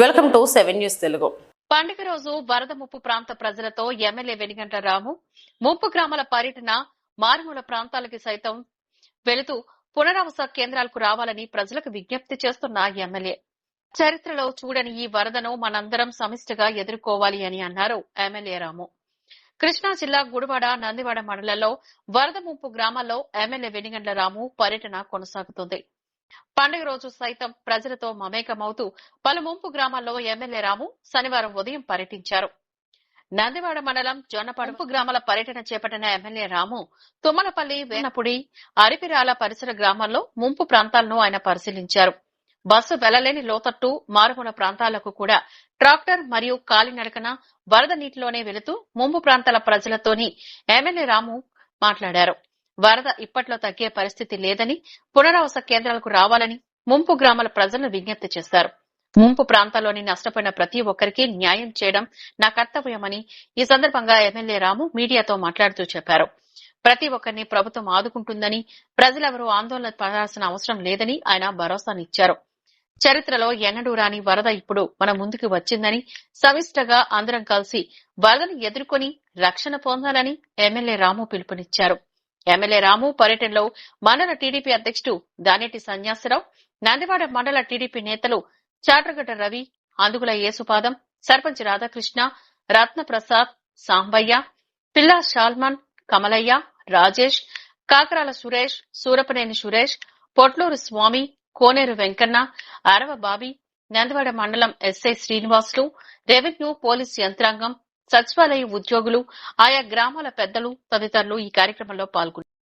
Welcome to seven news Telugu. పండుగ రోజు వరద ముప్పు ప్రాంత ప్రజలతో ఎమ్మెల్యే వెనిగంట రాము. ముప్పు గ్రామాల పర్యటన మారుమూల ప్రాంతాలకి సైతం వెళుతూ పునరావాస కేంద్రాలకు రావాలని ప్రజలకు విజ్ఞప్తి చేస్తున్న ఎమ్మెల్యే. చరిత్రలో చూడని ఈ వరదను మనందరం సమిష్టిగా ఎదుర్కోవాలి అని అన్నారు ఎమ్మెల్యే రాము. కృష్ణా జిల్లా గుడివాడ నందివాడ మండలంలో వరద ముంపు గ్రామాల్లో ఎమ్మెల్యే వెనిగండ్ల రాము పర్యటన కొనసాగుతుంది. పండుగ రోజు సైతం ప్రజలతో మమేకమవుతూ పలు ముంపు గ్రామాల్లో ఎమ్మెల్యే రాము శనివారం ఉదయం పర్యటించారు. నందివాడ మండలం జొన్నపడుపు గ్రామాల పర్యటన చేపట్టిన ఎమ్మెల్యే రాము తుమ్మలపల్లి వేనపుడి అరిపిరాల పరిసర గ్రామాల్లో ముంపు ప్రాంతాలను ఆయన పరిశీలించారు. బస్సు వెళ్ళలేని లోతట్టు మారుమూల ప్రాంతాలకు కూడా ట్రాక్టర్ మరియు కాలినడకన వరద నీటిలోనే వెళుతూ ముంపు ప్రాంతాల ప్రజలతోని ఎమ్మెల్యే రాము మాట్లాడారు. వరద ఇప్పట్లో తగ్గే పరిస్థితి లేదని పునరావాస కేంద్రాలకు రావాలని ముంపు గ్రామాల ప్రజలను విజ్ఞప్తి చేశారు. ముంపు ప్రాంతాల్లోని నష్టపోయిన ప్రతి ఒక్కరికి న్యాయం చేయడం నా కర్తవ్యమని ఈ సందర్భంగా ఎమ్మెల్యే రాము మీడియాతో మాట్లాడుతూ చెప్పారు. ప్రతి ఒక్కరిని ప్రభుత్వం ఆదుకుంటుందని ప్రజలెవరూ ఆందోళన పడాల్సిన అవసరం లేదని ఆయన భరోసానిచ్చారు. చరిత్రలో ఎన్నడూ రాని వరద ఇప్పుడు మన ముందుకు వచ్చిందని సమిష్టగా అందరం కలిసి వరదను ఎదుర్కొని రక్షణ పొందాలని ఎమ్మెల్యే రాము పిలుపునిచ్చారు. ఎమ్మెల్యే రాము పర్యటనలో మండల టీడీపీ అధ్యక్షుడు దానేటి సన్యాసరావు నందివాడ మండల టీడీపీ నేతలు చాట్రగడ్డ రవి అందుగుల యేసుపాదం సర్పంచ్ రాధాకృష్ణ రత్నప్రసాద్ సాంబయ్య పిల్లా షాల్మన్ కమలయ్య రాజేష్ కాకరాల సురేష్ సూరపనేని సురేష్ పొట్లూరు స్వామి కోనేరు వెంకన్న అరవ బాబి నందివాడ మండలం ఎస్ఐ శ్రీనివాసులు రెవెన్యూ పోలీస్ యంత్రాంగం సచివాలయ ఉద్యోగులు ఆయా గ్రామాల పెద్దలు తదితరులు ఈ కార్యక్రమంలో పాల్గొన్నారు.